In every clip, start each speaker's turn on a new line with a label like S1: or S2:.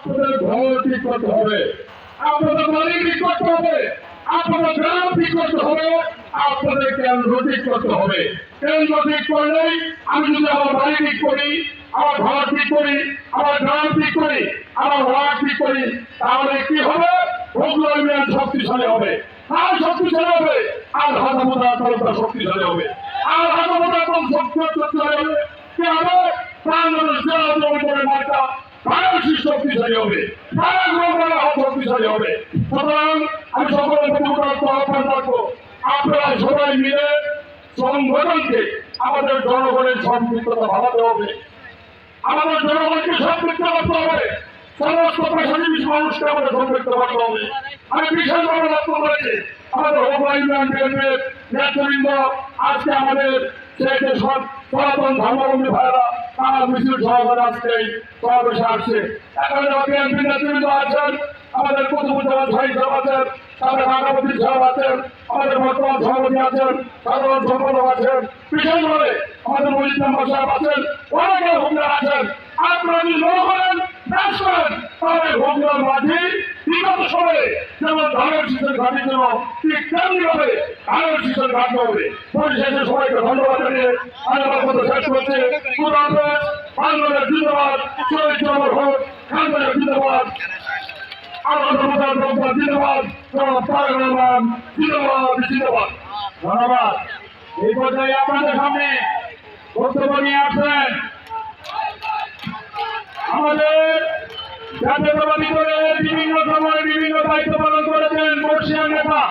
S1: আপনাদের ঘর ঠিক করতে হবে। আপনাদের বাড়ি ঠিক করতে হবে। আপনাদের গ্রাম ঠিক করতে হবে। আপনাদের কেন্দ্র ঠিক করতে হবে। কেন্দ্র ঠিক করলেই আমি যদি আমার বাড়ি ঠিক করি, আমার ঘর ঠিক করি, আমার গ্রাম ঠিক করি, আমার ওয়ার্ড ঠিক করি, তাহলে কি হবে? ভোগল ইউনিয়ন শক্তিশালী হবে। আর শক্তিশালী হবে। আর হাজামোদা তালুকদার শক্তিশালী হবে। আর হাজামোদা কোন শক্তিশালী হবে। কি হবে? বাংলাদেশ জেলা জমিনের মার্কা বাংলাদেশি শক্তিশালী হবে বাংলাদেশ শক্তিশালী হবে সুতরাং আমি সকলের প্রতি আহ্বান রাখব আপনারা সবাই মিলে সংগঠনকে আমাদের জনগণের সম্পৃক্ততা বাড়াতে হবে। আমাদের জনগণকে সম্পৃক্ত করতে হবে। সমস্ত পেশাজীবী মানুষকে আমাদের সম্পৃক্ত করতে হবে। আমি বিশেষভাবে লক্ষ্য করেছি, আমাদের হোমলা ইউনিয়ন নেতৃবৃন্দ, আজকে আমাদের সেই যে সনাতন ধর্মাবলম্বী ভাইরা তারা মিছিল সহকারে আজকে এই সমাবেশে আসছে। এখানে বিএনপি নেতৃবৃন্দ আছেন, আমাদের কুতুবুজ্জামান শহীদ সাহেব আছেন তাদের মাকাবতী সাহেব আছেন আমাদের বর্তমান সভাপতি আছেন, সাধারণ সম্পাদক আছেন বিশেষভাবে আমাদের মজিদ মেম্বার সাহেব আছেন অনেকে হুমদার আছেন। আপনারা যদি মনে করেন করেন তাহলে হুমদার মাঝে বিগত সময়ে যেমন ধানের শীতের ঘাটির জন্য ঠিক তেমনি হবে ধানের শীতের ঘাট হবে। পরিশেষে সবাইকে ধন্যবাদ জানিয়ে আমি আমার কথা শেষ করছি। বাংলাদেশ জিন্দাবাদ, শহীদ জমর হোক খানবাজার জিন্দাবাদ। এই পর্যায়ে আপনাদের সামনে বক্তব্য আমাদের জাতীয়তাবাদী করে বিভিন্ন সময় বিভিন্ন দায়িত্ব পালন করেছেন বর্ষিয়ান নেতা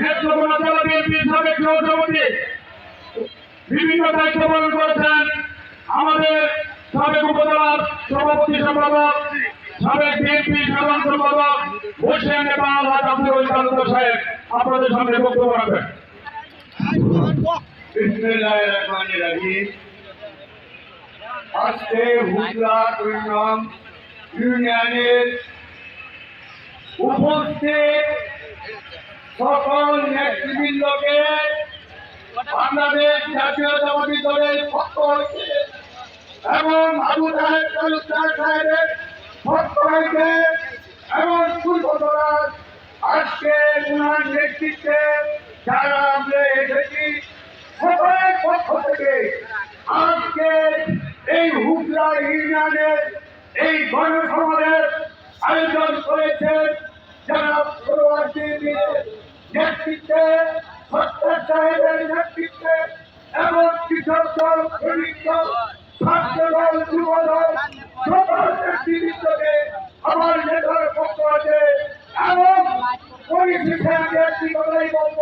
S1: নেত্রকোনা জেলা বিএনপির সাবেক সভাপতি। বিভিন্ন দায়িত্ব পালন করেছেন আমাদের সাবেক উপজেলার সভাপতি সম্পাদক, সাবেক বিএনপি সাধারণ সম্পাদক বর্ষিয়ান নেতা আল্লাহ আব্দুল তালুকদার সাহেব। আপনাদের সামনে বক্তব্য রাখবেন।
S2: আজকে হুগলা টুইনম ইউনিয়নের উপস্থিত সকল নেতৃবৃন্দকে বাংলাদেশ জাতীয়তাবাদী দলের হইতে এবং আবু সাহেবের পক্ষ হয়েছে এবং পূর্বতরাজ আজকে উনার নেতৃত্বে যারা আমরা এসেছি, সকলের পক্ষ থেকে আজকে এই হুগলা ইউনিয়নের এই গণসমাবেশ আয়োজন যারা পরবর্তীদের নেতৃত্বে নেতৃত্বে এবং কৃষক দল, শ্রমিক দল, ছাত্র দল, যুব দল সকল নেতৃত্বকে আমার নেতার পক্ষ আছে এবং পরিশেষে আমি একটি কথাই বলব